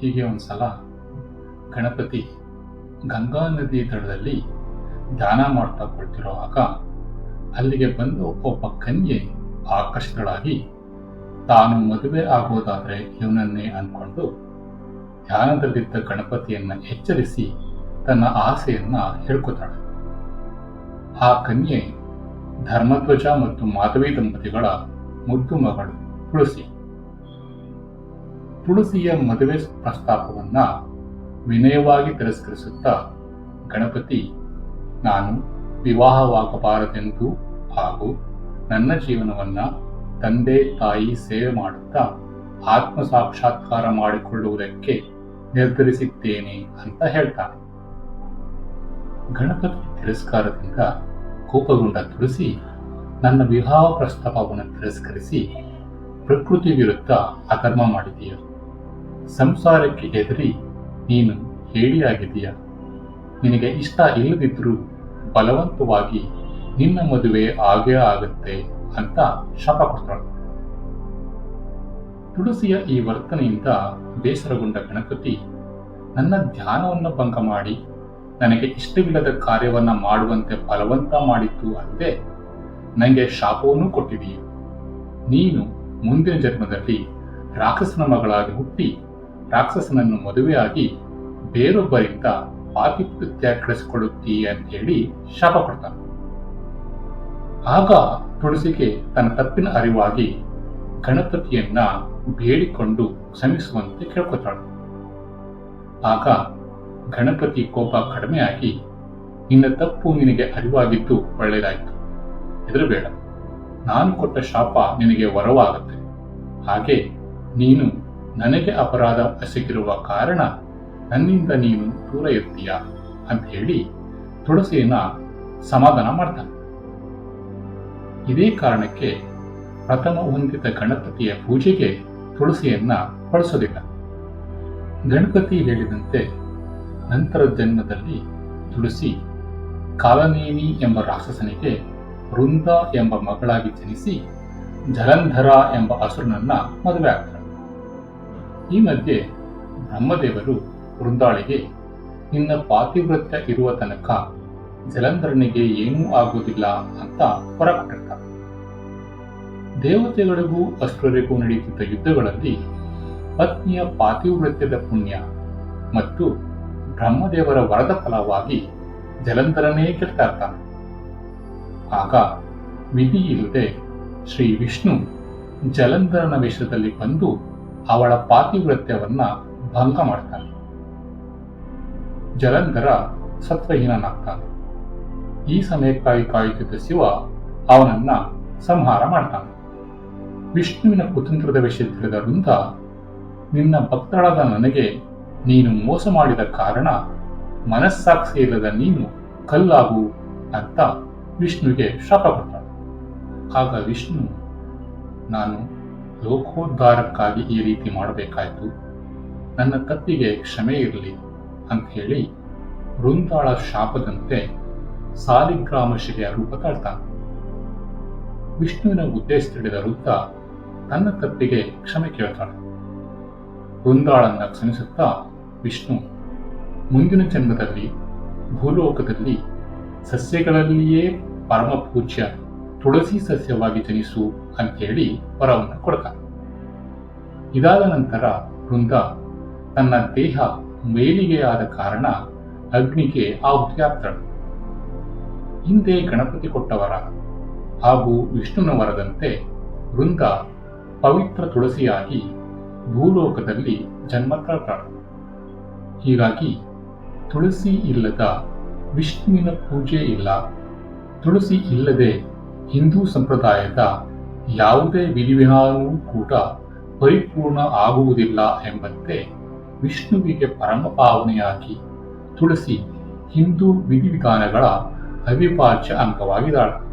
ಹೀಗೆ ಒಂದ್ಸಲ ಗಣಪತಿ ಗಂಗಾ ನದಿ ದಡದಲ್ಲಿ ಧ್ಯಾನ ಮಾಡ್ತಾ ಕೊಳ್ತಿರುವಾಗ ಅಲ್ಲಿಗೆ ಬಂದು ಒಬ್ಬ ಕನ್ಯೆ ಆಕರ್ಷಿತಳಾಗಿ, ತಾನು ಮದುವೆ ಆಗೋದಾದರೆ ಇವನನ್ನೇ ಅಂದ್ಕೊಂಡು ಧ್ಯಾನದಲ್ಲಿದ್ದ ಗಣಪತಿಯನ್ನ ಎಚ್ಚರಿಸಿ ತನ್ನ ಆಸೆಯನ್ನ ಹೇಳ್ಕೊತಾಳೆ. ಆ ಕನ್ಯೆ ಧರ್ಮಧ್ವಜ ಮತ್ತು ಮಾಧವಿ ದಂಪತಿಗಳ ಮುದ್ದು ಮಗಳು ತುಳಸಿ. ತುಳಸಿಯ ಮದುವೆ ಪ್ರಸ್ತಾಪವನ್ನ ವಿನಯವಾಗಿ ತಿರಸ್ಕರಿಸುತ್ತಾ ಗಣಪತಿ, ನಾನು ವಿವಾಹವಾಗಬಾರದೆಂದು ಹಾಗೂ ನನ್ನ ಜೀವನವನ್ನ ತಂದೆ, ತಾಯಿ ಸೇವೆ ಮಾಡುತ್ತಾ ಆತ್ಮ ಸಾಕ್ಷಾತ್ಕಾರ ಮಾಡಿಕೊಳ್ಳುವುದಕ್ಕೆ ನಿರ್ಧರಿಸಿದ್ದೇನೆ ಅಂತ ಹೇಳ್ತಾನೆ. ಗಣಪತಿ ತಿರಸ್ಕಾರದಿಂದ ಕೋಪಗೊಂಡ ತುಳಸಿ ನನ್ನ ವಿವಾಹ ಪ್ರಸ್ತಾಪವನ್ನು ತಿರಸ್ಕರಿಸಿ ಪ್ರಕೃತಿ ವಿರುದ್ಧ ಅಕರ್ಮ ಮಾಡಿದೀಯ ಸಂಸಾರಕ್ಕೆ ಹೆದರಿ ನೀನು ಹೇಳಿಯಾಗಿದೀಯ ನಿನಗೆ ಇಷ್ಟ ಇಲ್ಲದಿದ್ರೂ ಬಲವಂತವಾಗಿ ನಿನ್ನ ಮದುವೆ ಆಗೇ ಆಗುತ್ತೆ ಅಂತ ಶಾಪ ಕೊಟ್ಟಳು ತುಳಸಿಯ ಈ ವರ್ತನೆಯಿಂದ ಬೇಸರಗೊಂಡ ಗಣಪತಿ, ನನ್ನ ಧ್ಯಾನವನ್ನು ಭಂಗ ಮಾಡಿ, ನನಗೆ ಇಷ್ಟವಿಲ್ಲದ ಕಾರ್ಯವನ್ನ ಮಾಡುವಂತೆ ಬಲವಂತ ಮಾಡಿತ್ತು ಅಲ್ಲದೆ ನನಗೆ ಶಾಪವನ್ನು ಕೊಟ್ಟಿದೀಯ ನೀನು ಮುಂದಿನ ಜನ್ಮದಲ್ಲಿ ರಾಕ್ಷಸನ ಮಗಳಾಗಿ ಹುಟ್ಟಿ ರಾಕ್ಷಸನನ್ನು ಮದುವೆಯಾಗಿ ಬೇರೊಬ್ಬರಿಂದ ಪಾತಿಪೃತ್ಯ ಕಳಿಸಿಕೊಳ್ಳುತ್ತೀಯ ಅಂತ ಹೇಳಿ ಶಾಪ ಕೊಡ್ತಾನೆ. ಆಗ ತುಳಸಿಗೆ ತನ್ನ ತಪ್ಪಿನ ಅರಿವಾಗಿ ಗಣಪತಿಯನ್ನ ಬೇಡಿಕೊಂಡು ಕ್ಷಮಿಸುವಂತೆ ಕೇಳ್ಕೊತಾಳು. ಆಗ ಗಣಪತಿ ಕೋಪ ಕಡಿಮೆಯಾಗಿ, ನಿನ್ನ ತಪ್ಪು ನಿನಗೆ ಅರಿವಾಗಿದ್ದು ಒಳ್ಳೆಯದಾಯಿತು. ಹೆದರಬೇಡ. ನಾನು ಕೊಟ್ಟ ಶಾಪ ನಿನಗೆ ವರವಾಗುತ್ತೆ. ಹಾಗೆ ನೀನು ನನಗೆ ಅಪರಾಧ ಎಸಗಿರುವ ಕಾರಣ ನನ್ನಿಂದ ನೀನು ದೂರ ಇರ್ತೀಯ ಅಂತ ಹೇಳಿ ತುಳಸಿಯನ್ನ ಸಮಾಧಾನ ಮಾಡ್ತಾನೆ. ಇದೇ ಕಾರಣಕ್ಕೆ ಪ್ರಥಮ ಹೊಂದಿದ ಗಣಪತಿಯ ಪೂಜೆಗೆ ತುಳಸಿಯನ್ನ ಬಳಸೋದಿಲ್ಲ ಗಣಪತಿ ಹೇಳಿದಂತೆ ನಂತರ ಜನ್ಮದಲ್ಲಿ ತುಳಸಿ ಕಾಲನೇಮಿ ಎಂಬ ರಾಕ್ಷಸನಿಗೆ ವೃಂದ ಎಂಬ ಮಗಳಾಗಿ ಜನಿಸಿ ಜಲಂಧರ ಎಂಬ ಅಸುರನನ್ನ ಮದುವೆ ಆಗ್ತಾಳೆ. ಈ ಮಧ್ಯೆ ಬ್ರಹ್ಮದೇವರು ವೃಂದಾಳಿಗೆ, ನಿನ್ನ ಪಾತಿವೃತ್ಯ ಇರುವ ತನಕ ಜಲಂಧರನಿಗೆ ಏನೂ ಆಗುವುದಿಲ್ಲ ಅಂತ ಹೊರ ಕೊಟ್ಟಿರ್ತಾರೆ ದೇವತೆಗಳಿಗೂ ಅಸ್ತ್ರರಿಗೂ ನಡೆಯುತ್ತಿದ್ದ ಯುದ್ಧಗಳಲ್ಲಿ ಪತ್ನಿಯ ಪಾತಿವೃತ್ಯದ ಪುಣ್ಯ ಮತ್ತು ಬ್ರಹ್ಮದೇವರ ವರದ ಫಲವಾಗಿ ಜಲಂಧರನೇ ಗೆಲ್ತಾ ಇರ್ತಾನೆ. ಆಗ ವಿಧಿ ಇಲ್ಲದೆ ಶ್ರೀ ವಿಷ್ಣು ಜಲಂಧರನ ವೇಷದಲ್ಲಿ ಬಂದು ಅವಳ ಪಾತಿವೃತ್ಯವನ್ನ ಭಂಗ ಮಾಡ್ತಾನೆ. ಜಲಂಧರ ಸತ್ವಹೀನನಾಗ್ತಾನೆ. ಈ ಸಮಯಕ್ಕಾಗಿ ಕಾಯುತ್ತಿದ್ದ ಶಿವ ಅವನನ್ನ ಸಂಹಾರ ಮಾಡ್ತಾನೆ. ವಿಷ್ಣುವಿನ ಕುತಂತ್ರದ ವಿಷಯ ತಿಳಿದ ವೃಂದ ನಿನ್ನ ಭಕ್ತಳಾದ ನನಗೆ ನೀನು ಮೋಸ ಮಾಡಿದ ಕಾರಣ ಮನಸ್ಸಾಕ್ಷಿ ಇಲ್ಲದ ನೀನು ಕಲ್ಲಾಗು ಅಂತ ವಿಷ್ಣುವಿಗೆ ಶಾಪ ಕೊಟ್ಟ ಆಗ ವಿಷ್ಣು, ನಾನು ಲೋಕೋದ್ಧಾರಕ್ಕಾಗಿ ಈ ರೀತಿ ಮಾಡಬೇಕಾಯಿತು. ನನ್ನ ತಪ್ಪಿಗೆ ಕ್ಷಮೆ ಇರಲಿ ಅಂತ ಹೇಳಿ ವೃಂದಾಳ ಶಾಪದಂತೆ ಸಾಲಿಗ್ರಾಮ ಶಿಲೆಯ ರೂಪ ತಾಳ್ತಾನೆ. ವಿಷ್ಣುವಿನ ಉದ್ದೇಶ ತಿಳಿದ ವೃದ್ಧ ತನ್ನ ತಪ್ಪಿಗೆ ಕ್ಷಮೆ ಕೇಳ್ತಾಳೆ. ವೃಂದಾಳನ್ನ ಕ್ಷಮಿಸುತ್ತಾ ವಿಷ್ಣು ಮುಂದಿನ ಜನ್ಮದಲ್ಲಿ ಭೂಲೋಕದಲ್ಲಿ ಸಸ್ಯಗಳಲ್ಲಿಯೇ ಪರಮ ಪೂಜ್ಯ ತುಳಸಿ ಸಸ್ಯವಾಗಿ ಜನಿಸು ಅಂತೇಳಿ ವರವನ್ನು ಕೊಡ್ತಾನೆ ಇದಾದ ನಂತರ ವೃಂದ ತನ್ನ ದೇಹ ಮೇಲಿಗೆಯಾದ ಕಾರಣ ಅಗ್ನಿಗೆ ಆಹುತಿಯಾಗ್ತಾಳೆ. ಹಿಂದೆ ಗಣಪತಿ ಕೊಟ್ಟವರ ಹಾಗೂ ವಿಷ್ಣುನ ವರದಂತೆ ವೃಂದ ಪವಿತ್ರ ತುಳಸಿಯಾಗಿ ಭೂಲೋಕದಲ್ಲಿ ಜನ್ಮ ಹೀಗಾಗಿ ತುಳಸಿ ಇಲ್ಲದ ವಿಷ್ಣುವಿನ ಪೂಜೆ ಇಲ್ಲ, ತುಳಸಿ ಇಲ್ಲದೆ ಹಿಂದೂ ಸಂಪ್ರದಾಯದ ಯಾವುದೇ ವಿಧಿವಿಧಾನವೂ ಕೂಡ ಪರಿಪೂರ್ಣ ಆಗುವುದಿಲ್ಲ ಎಂಬಂತೆ ವಿಷ್ಣುವಿಗೆ ಪರಮ ಪಾವನೆಯಾಗಿ ತುಳಸಿ ಹಿಂದೂ ವಿಧಿವಿಧಾನಗಳ ಅವಿಭಾಜ್ಯ ಅಂಗವಾಗಿದ್ದಾಳೆ.